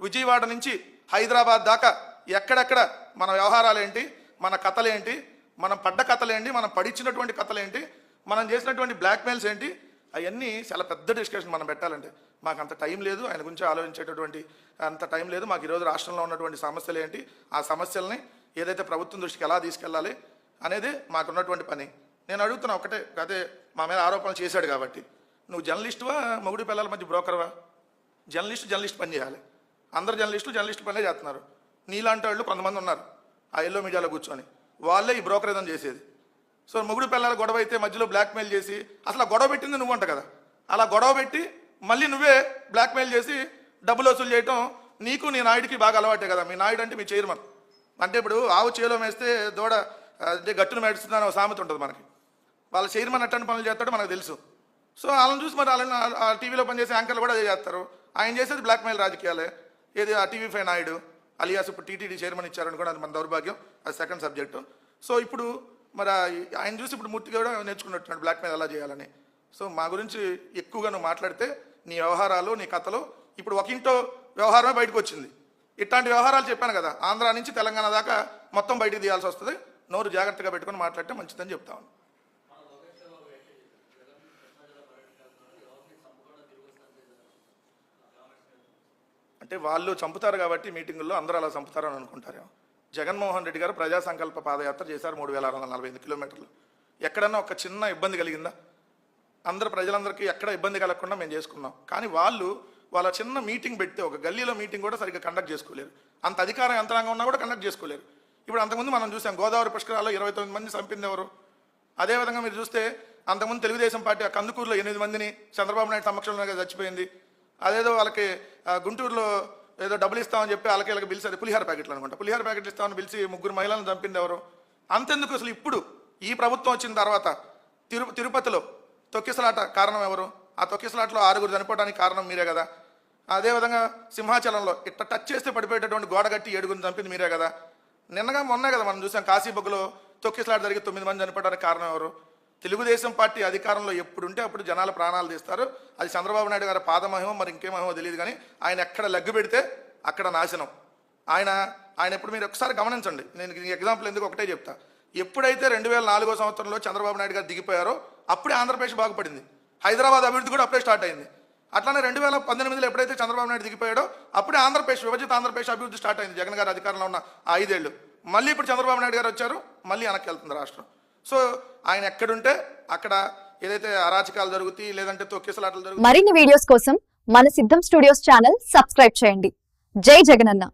విజయవాడ నుంచి హైదరాబాద్ దాకా ఎక్కడెక్కడ మన వ్యవహారాలు ఏంటి మన కథలేంటి మనం పడ్డ కథలేంటి మనం పడిచ్చినటువంటి కథలేంటి మనం చేసినటువంటి బ్లాక్మెయిల్స్ ఏంటి అవన్నీ చాలా పెద్ద డిస్కషన్ మనం పెట్టాలండి. మాకు అంత టైం లేదు ఆయన గురించి ఆలోచించేటటువంటి అంత టైం లేదు. మాకు ఈరోజు రాష్ట్రంలో ఉన్నటువంటి సమస్యలు ఏంటి ఆ సమస్యల్ని ఏదైతే ప్రభుత్వం దృష్టికి ఎలా తీసుకెళ్ళాలి అనేది మాకున్నటువంటి పని. నేను అడుగుతున్నా ఒకటే అదే మా మీద ఆరోపణలు చేశాడు కాబట్టి. నువ్వు జర్నలిస్టువా మొగుడు పిల్లల మధ్య బ్రోకర్వా? జర్నలిస్ట్ జర్నలిస్ట్ పని చేయాలి. అందరు జర్నలిస్టులు జర్నలిస్ట్ పనే చేస్తున్నారు. నీలాంటి వాళ్ళు కొంతమంది ఉన్నారు. ఆ ఎల్లో మీడియాలో కూర్చొని. వాళ్ళే ఈ బ్రోకరేజం చేసేది. సో మొగుడు పిల్లల గొడవ అయితే మధ్యలో బ్లాక్మెయిల్ చేసి అసలు ఆ గొడవ పెట్టింది నువ్వు అంట కదా. అలా గొడవ పెట్టి మళ్ళీ నువ్వే బ్లాక్మెయిల్ చేసి డబ్బులు వసూలు చేయటం నీకు నీ నాయుడికి బాగా అలవాటే కదా. మీ నాయుడు అంటే మీ చైర్మన్ అంటే ఇప్పుడు ఆవు చేలో మేస్తే దూడ అంటే గట్టును మేడుస్తుందని ఒక సామెత ఉంటుంది మనకి. వాళ్ళ చైర్మన్ అట్టని పనులు చేస్తాడో మనకు తెలుసు. సో వాళ్ళని చూసి మరి వాళ్ళని టీవీలో పనిచేసే యాంకర్లు కూడా అదే చేస్తారు. ఆయన చేసేది బ్లాక్మెయిల్ రాజకీయాలే. ఏది ఆ టీవీ ఫైన్ నాయుడు అలియాస్ ఇప్పుడు టీటీడీ చైర్మన్ ఇచ్చారని కూడా అది మన దౌర్భాగ్యం. అది సెకండ్ సబ్జెక్టు. సో ఇప్పుడు మరి ఆయన చూసి ఇప్పుడు మూర్తి కూడా నేర్చుకున్నట్టున్నాడు బ్లాక్మెయిల్ ఎలా చేయాలని. సో మా గురించి ఎక్కువగా నువ్వు మాట్లాడితే నీ వ్యవహారాలు నీ కథలు ఇప్పుడు ఒక ఇంటో వ్యవహారమే బయటకు వచ్చింది. ఇట్లాంటి వ్యవహారాలు చెప్పాను కదా ఆంధ్ర నుంచి తెలంగాణ దాకా మొత్తం బయటికి తీయాల్సి వస్తుంది. నోరు జాగ్రత్తగా పెట్టుకొని మాట్లాడితే మంచిదని చెప్తాను అంటే వాళ్ళు చంపుతారు కాబట్టి మీటింగుల్లో అందరూ అలా చంపుతారని అనుకుంటారేమో జగన్మోహన్ రెడ్డి గారు ప్రజా సంకల్ప పాదయాత్ర చేశారు మూడు వేల ఆరు వందల నలభై ఐదు కిలోమీటర్లు. ఎక్కడన్నా ఒక చిన్న ఇబ్బంది కలిగిందా? అందరు ప్రజలందరికీ ఎక్కడ ఇబ్బంది కలగకుండా మేము చేసుకున్నాం. కానీ వాళ్ళు వాళ్ళ చిన్న మీటింగ్ పెడితే ఒక గల్లీలో మీటింగ్ కూడా సరిగ్గా కండక్ట్ చేసుకోలేరు. అంత అధికార యంత్రాంగం ఉన్నా కూడా కండక్ట్ చేసుకోలేరు. ఇప్పుడు అంతకుముందు మనం చూసాం గోదావరి పుష్కరాల్లో ఇరవై తొమ్మిది మంది చంపింది ఎవరు? అదేవిధంగా మీరు చూస్తే అంతకుముందు తెలుగుదేశం పార్టీ ఆ కందుకూరులో ఎనిమిది మందిని చంద్రబాబు నాయుడు సమక్షంలో చచ్చిపోయింది. అదేదో వాళ్ళకి గుంటూరులో ఏదో డబ్బులు ఇస్తామని చెప్పి వాళ్ళకి వీళ్ళకి పిలిచి అది పులిహార ప్యాకెట్లు అనమాట పులిహార ప్యాకెట్లు ఇస్తామని పిలిచి ముగ్గురు మహిళలను చంపింది ఎవరు? అంతెందుకు అసలు ఇప్పుడు? ఈ ప్రభుత్వం వచ్చిన తర్వాత తిరు తిరుపతిలో తొక్కిసలాట కారణం ఎవరు? ఆ తొక్కిసలాటలో ఆరుగురు చనిపోవడానికి కారణం మీరే కదా. అదేవిధంగా సింహాచలంలో ఇట్ట టచ్ చేస్తే పడిపోయేటటువంటి గోడ కట్టి ఏడుగురిని చంపింది మీరే కదా. నిన్నగా మొన్నే కదా మనం చూసాం కాశీబొగ్గులో తొక్కిసలాట జరిగి తొమ్మిది మంది చనిపోవడానికి కారణం ఎవరు? తెలుగుదేశం పార్టీ అధికారంలో ఎప్పుడుంటే అప్పుడు జనాల ప్రాణాలు తీస్తారు. అది చంద్రబాబు నాయుడు గారి పాదమహిమో మరి ఇంకేమహిమో తెలియదు కానీ ఆయన ఎక్కడ లగ్గు పెడితే అక్కడ నాశనం. ఆయన ఆయన ఎప్పుడు మీరు ఒకసారి గమనించండి. నేను ఎగ్జాంపుల్ ఎందుకు ఒకటే చెప్తా. ఎప్పుడైతే రెండు వేల నాలుగో సంవత్సరంలో చంద్రబాబు నాయుడు గారు దిగిపోయారో అప్పుడే ఆంధ్రప్రదేశ్ బాగుపడింది. హైదరాబాద్ అభివృద్ధి కూడా అప్పుడే స్టార్ట్ అయింది. అట్లానే రెండు వేల పంతొమ్మిదిలో ఎప్పుడైతే చంద్రబాబు నాయుడు దిగిపోయాడో అప్పుడే ఆంధ్రప్రదేశ్ విభజిత ఆంధ్రప్రదేశ్ అభివృద్ధి స్టార్ట్ అయింది. జగన్ గారు అధికారంలో ఉన్న ఐదేళ్ళు మళ్ళీ ఇప్పుడు చంద్రబాబు నాయుడు గారు వచ్చారు మళ్ళీ వెనక్కి వెళ్తుంది రాష్ట్రం. సో ఆయన ఎక్కడుంటే అక్కడ ఏదైతే అరాచకాలు జరుగుతాయి లేదంటే తొక్కేసలాటలు జరుగుతాయి. మరిన్ని వీడియోస్ కోసం మన సిద్ధం స్టూడియోస్ ఛానల్ సబ్స్క్రైబ్ చేయండి. జై జగనన్న.